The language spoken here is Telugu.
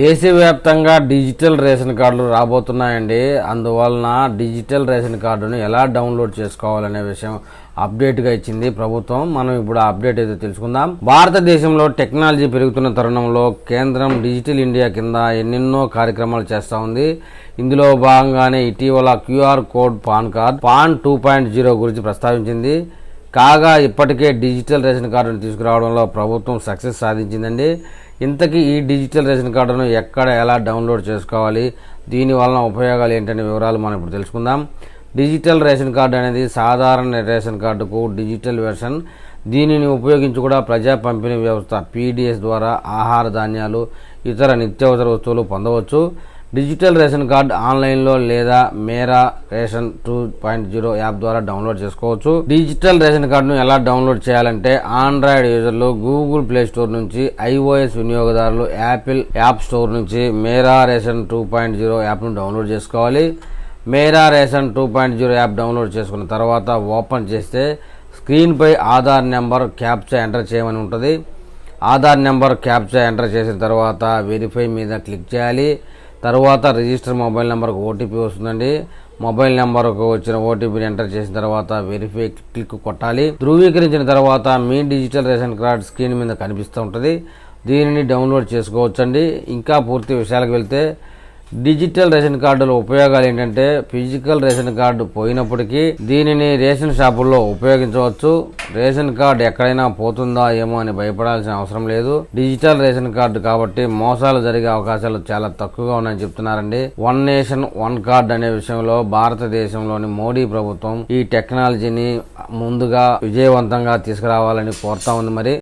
దేశవ్యాప్తంగా డిజిటల్ రేషన్ కార్డులు రాబోతున్నాయండి. అందువలన డిజిటల్ రేషన్ కార్డును ఎలా డౌన్లోడ్ చేసుకోవాలనే విషయం అప్డేట్గా ఇచ్చింది ప్రభుత్వం. మనం ఇప్పుడు అప్డేట్ అయితే తెలుసుకుందాం. భారతదేశంలో టెక్నాలజీ పెరుగుతున్న తరుణంలో కేంద్రం డిజిటల్ ఇండియా కింద ఎన్నెన్నో కార్యక్రమాలు చేస్తూ ఉంది. ఇందులో భాగంగానే ఇటీవల QR code PAN card PAN two point zero గురించి ప్రస్తావించింది. కాగా ఇప్పటికే డిజిటల్ రేషన్ కార్డును తీసుకురావడంలో ప్రభుత్వం సక్సెస్ సాధించిందండి. ఇంతకీ ఈ డిజిటల్ రేషన్ కార్డును ఎక్కడ ఎలా డౌన్లోడ్ చేసుకోవాలి? దీని వలన ఉపయోగాలు ఏంటనే వివరాలు మనం ఇప్పుడు తెలుసుకుందాం. డిజిటల్ రేషన్ కార్డు అనేది సాధారణ రేషన్ కార్డుకు డిజిటల్ వెర్షన్. దీనిని ఉపయోగించి కూడా ప్రజా పంపిణీ వ్యవస్థ పీడిఎస్ ద్వారా ఆహార ధాన్యాలు ఇతర నిత్యావసర వస్తువులు పొందవచ్చు. డిజిటల్ రేషన్ కార్డ్ ఆన్లైన్లో లేదా Mera ration two point zero app ద్వారా డౌన్లోడ్ చేసుకోవచ్చు. డిజిటల్ రేషన్ కార్డును ఎలా డౌన్లోడ్ చేయాలంటే ఆండ్రాయిడ్ యూజర్లు గూగుల్ ప్లే స్టోర్ నుంచి ఐఓఎస్ వినియోగదారులు యాపిల్ యాప్ స్టోర్ నుంచి Mera ration two point zero యాప్ను డౌన్లోడ్ చేసుకోవాలి. Mera ration two point zero app download చేసుకున్న తర్వాత ఓపెన్ చేస్తే స్క్రీన్పై ఆధార్ నెంబర్ క్యాప్చా ఎంటర్ చేయమని ఉంటుంది. ఆధార్ నెంబర్ క్యాప్చా ఎంటర్ చేసిన తర్వాత వెరిఫై మీద క్లిక్ చేయాలి. తర్వాత రిజిస్టర్ మొబైల్ నెంబర్కు ఓటీపీ వస్తుందండి. మొబైల్ నెంబర్కు వచ్చిన ఓటీపీని ఎంటర్ చేసిన తర్వాత వెరిఫై క్లిక్ కొట్టాలి. ధృవీకరించిన తర్వాత మీ డిజిటల్ రేషన్ కార్డ్ స్క్రీన్ మీద కనిపిస్తూ ఉంటుంది. దీనిని డౌన్లోడ్ చేసుకోవచ్చండి. ఇంకా పూర్తి విషయాలకు వెళ్తే డిజిటల్ రేషన్ కార్డుల ఉపయోగాలు ఏంటంటే ఫిజికల్ రేషన్ కార్డు పోయినప్పటికీ దీనిని రేషన్ షాపుల్లో ఉపయోగించవచ్చు. రేషన్ కార్డు ఎక్కడైనా పోతుందా ఏమో అని భయపడాల్సిన అవసరం లేదు. డిజిటల్ రేషన్ కార్డు కాబట్టి మోసాలు జరిగే అవకాశాలు చాలా తక్కువగా ఉన్నాయని చెప్తున్నారండి. వన్ నేషన్ వన్ కార్డ్ అనే విషయంలో భారతదేశంలోని మోడీ ప్రభుత్వం ఈ టెక్నాలజీని ముందుగా విజయవంతంగా తీసుకురావాలని కోరుతా ఉంది మరి.